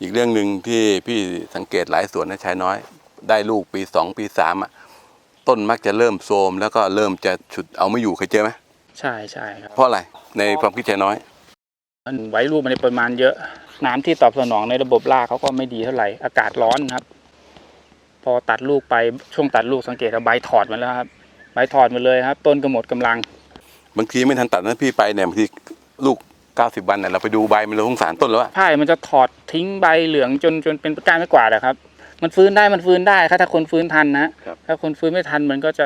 อีกเรื่องหนึ่งที่พี่สังเกตหลายสวนนะชายน้อย ได้ลูกปีสองปีสามอะต้นมักจะเริ่มโทรมแล้วก็เริ่มจะฉุดเอาไม่อยู่เคยเจอไหมใช่ใช่ครับเพราะอะไรในความคิดชายน้อยมันไว้รูปมันในปริมาณเยอะ น้ำที่ตอบสนองในระบบรากเขาก็ไม่ดีเท่าไหร่อากาศร้อนครับ พอตัดลูกไปช่วงตัดลูกสังเกตว่าใบถอดมาแล้วครับใบถอดมาเลยครับ ต้นก็หมดกำลังบางทีไม่ทันตัดนะพี่ไปเนี่ยบางทีลูก 90 วันเนี่ยเราไปดูใบมันเราสงสารต้นแล้วอะใช่มันจะถอดทิ้งใบเหลืองจนจนเป็นก้านไม่กวาดอะครับ มันฟื้นได้มันฟื้นได้ครับถ้าคนฟื้นทันนะ ถ้าคนฟื้นไม่ทันมันก็จะ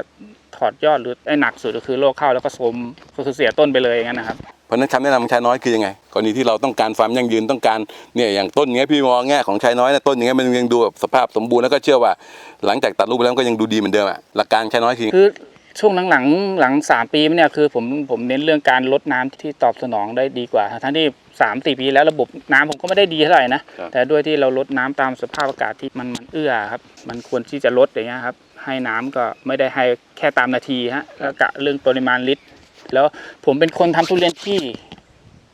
ถอดยอดหรือไอ้หนักสุดก็คือโรคเข้าแล้วก็โทรมก็คือเสียต้นไปเลยอย่างนั้นนะครับเพราะฉะนั้นคำแนะนำของชายน้อยคือยังไงกรณีที่เราต้องการความยั่งยืนต้องการเนี่ยอย่างต้นเงี้ยพี่มองแง่ของชายน้อยนะต้นอย่างเงี้ยมันยังดูแบบสภาพสมบูรณ์แล้วก็เชื่อว่า หลังจากตัดลูกไปแล้วมันก็ยังดูดีเหมือนเดิมอะหลักการชายน้อยคือคือ ช่วงหลังๆหลังสามปีมาเนี่ยคือผมผมเน้นเรื่องการลดน้ำที่ตอบสนองได้ดีกว่า ทั้งที่สามสี่ปีแล้วระบบน้ำผมก็ไม่ได้ดีเท่าไหร่นะครับแต่ด้วยที่เราลดน้ำตามสภาพอากาศที่มันมันเอื้อครับ มันควรที่จะลดอย่างเงี้ยครับ ให้น้ำก็ไม่ได้ให้แค่ตามนาทีฮะแล้วกะเรื่องปริมาณลิตร แล้วผมเป็นคนทำทุเรียนที่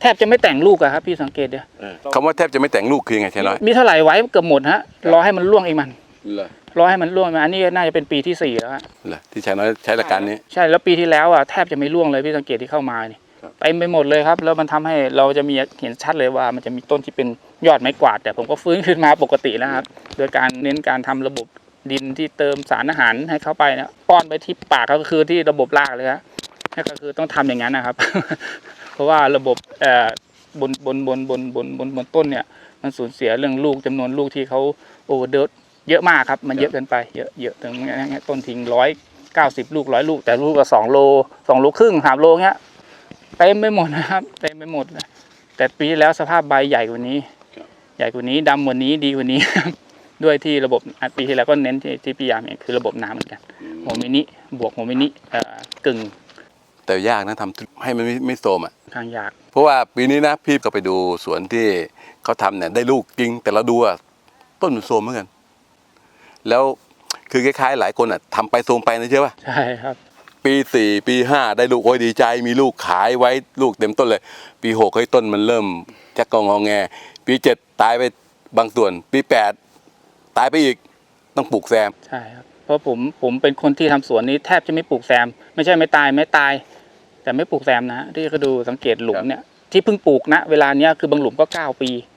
แทบจะไม่แต่งลูกอะครับพี่สังเกตเดียคำว่าแทบจะไม่แต่งลูกคือยังไงชายน้อยมีเท่าไหร่ไว้เกือบหมดฮะรอให้มันร่วงเองมัน เหรอรอให้มันร่วงมาอันนี้น่าจะเป็นปีที่สี่แล้วฮะเหรอที่ชายน้อยใช้หลักการนี้ ใช่แล้วปีที่แล้วอะแทบจะไม่ร่วงเลยพี่สังเกตที่เข้ามานี่ครับเต็มไปหมดเลยครับ แล้วมันทำให้เราจะมีเห็นชัดเลยว่ามันจะมีต้นที่เป็นยอดไม้กวาด แต่ผมก็ฟื้นขึ้นมาปกติแล้วครับ โดยการเน้นการทำระบบดินที่เติมสารอาหารให้เข้าไปนะป้อนไปที่ปากก็คือที่ระบบรากเลยครับก็คือต้องทำอย่างนั้นนะครับ เพราะว่าระบบเอ่อบนบนบนบนบนบนบนต้นเนี่ย มันสูญเสียเรื่องลูกจำนวนลูกที่เขาโอเวอร์เด เยอะมากครับ มันเยอะเกินไปเยอะเยอะถึงต้นทิ้งร้อยเก้าสิบลูกร้อยลูก แต่ลูกละสองโลสองโลครึ่งสามโลเงี้ยเต็มไปหมดนะครับเต็มไปหมดเลยแต่ปีที่แล้วสภาพใบใหญ่กว่านี้ ใหญ่กว่านี้ดำกว่านี้ดีกว่านี้ ด้วยที่ระบบอะปีที่แล้วก็เน้นที่ที่พี่ยามเองคือระบบน้ำเหมือนกันโฮมินิบวกโฮมินิเอ่อกึ่งแต่ยากนะทำให้มันไม่ไม่โทรมอะทางยาก เพราะว่าปีนี้นะพี่ก็ไปดูสวนที่เขาทำเนี่ยได้ลูกจริงแต่เราดูอะต้นมันโทรมเหมือนกัน แล้วคือคล้ายๆ หลายคนอะทำไปโทรมไปนะเชื่อป่ะใช่ครับ ปีสี่ปีห้าได้ลูกโอ้ยดีใจ มีลูกขายไว้ลูกเต็มต้นเลย ปีหกเฮ้ยต้นมันเริ่มจะกองงอแง ปีเจ็ดตายไปบางส่วน ปีแปดตายไปอีกต้องปลูกแซมใช่ครับเพราะผมผมเป็นคนที่ทำสวนนี้แทบจะไม่ปลูกแซม ไม่ใช่ไม่ตายไม่ตาย แต่ไม่ปลูกแซมนะที่ก็ดูสังเกตหลุมเนี่ยที่เพิ่งปลูกนะเวลาเนี้ยคือบางหลุมก็เก้าปีเ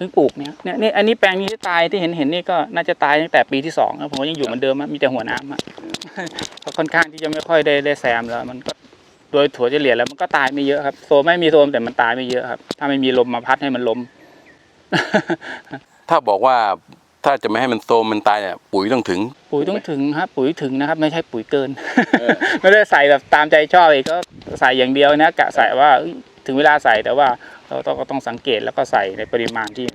พิ่งปลูกเนี่ยเนี่ยนี่อันนี้แปลงนี้ที่ตายที่เห็นเห็นนี่ก็น่าจะตายตั้งแต่ปีที่สองครับผมก็ยังอยู่เหมือนเดิมอะมีแต่หัวน้ำอะก็ค่อนข้างที่จะไม่ค่อยได้ได้แซมแล้ว มันก็โดยถั่วเฉลี่ยแล้วมันก็ตายไม่เยอะครับโซมไม่มีโซมแต่มันตายไม่เยอะครับ ถ้าไม่มีลมมาพัดให้มันล้มถ้าบอกว่าถ้าจะไม่ให้มันโทรมมันตายเนี่ยปุ๋ยต้องถึง ปุ๋ยต้องถึงครับปุ๋ยถึงนะครับ ไม่ใช่ปุ๋ยเกิน ไม่ได้ใส่แบบตามใจชอบอีกก็ใส่อย่างเดียวนะกะใส่ว่าเอ้ย ถึงเวลาใส่แต่ว่าเราต้องก็ต้องสังเกตแล้วก็ใส่ในปริมาณที่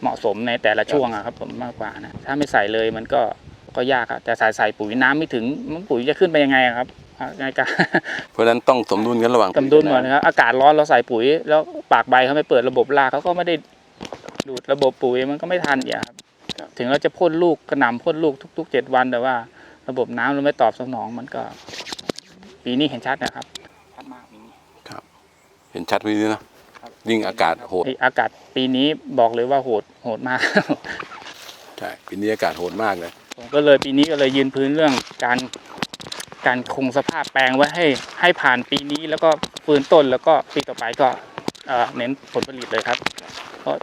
เหมาะสมในแต่ละช่วงอะครับผมมากกว่านะถ้าไม่ใส่เลยมันก็ก็ยากครับแต่ใส่ใส่ปุ๋ยน้ำไม่ถึงมันปุ๋ยจะขึ้นไปยังไงอะครับอ่าในการเพราะฉะนั้นต้องสมดุลกันระหว่างกำดุลหมดนะครับอากาศร้อนเราใส่ปุ๋ย แล้วปากใบเขาไม่เปิดระบบรากเขาก็ไม่ได้ดูดระบบปุ๋ยมันก็ไม่ทันอย่างครับถึงเราจะพ่นลูกกระหน่ำพ่นลูกทุกๆเจ็ดวันแต่ว่า ระบบน้ำเราไม่ตอบสนองมันก็ ปีนี้เห็นชัดนะครับชัดมากปีนี้ เห็นชัดวินี้นะยิ่งอากาศโหดไอ้อากาศปีนี้บอกเลยว่าโหดโหดมากใช่ปีนี้อากาศโหดมากเลยผมก็เลยปีนี้ก็เลยยืนพื้นเรื่องการการคงสภาพแปลงไว้ให้ให้ผ่านปีนี้แล้วก็ฟื้นต้นแล้วก็ปีต่อไปก็เอ่อเน้นผลผลิตเลยครับเพราะ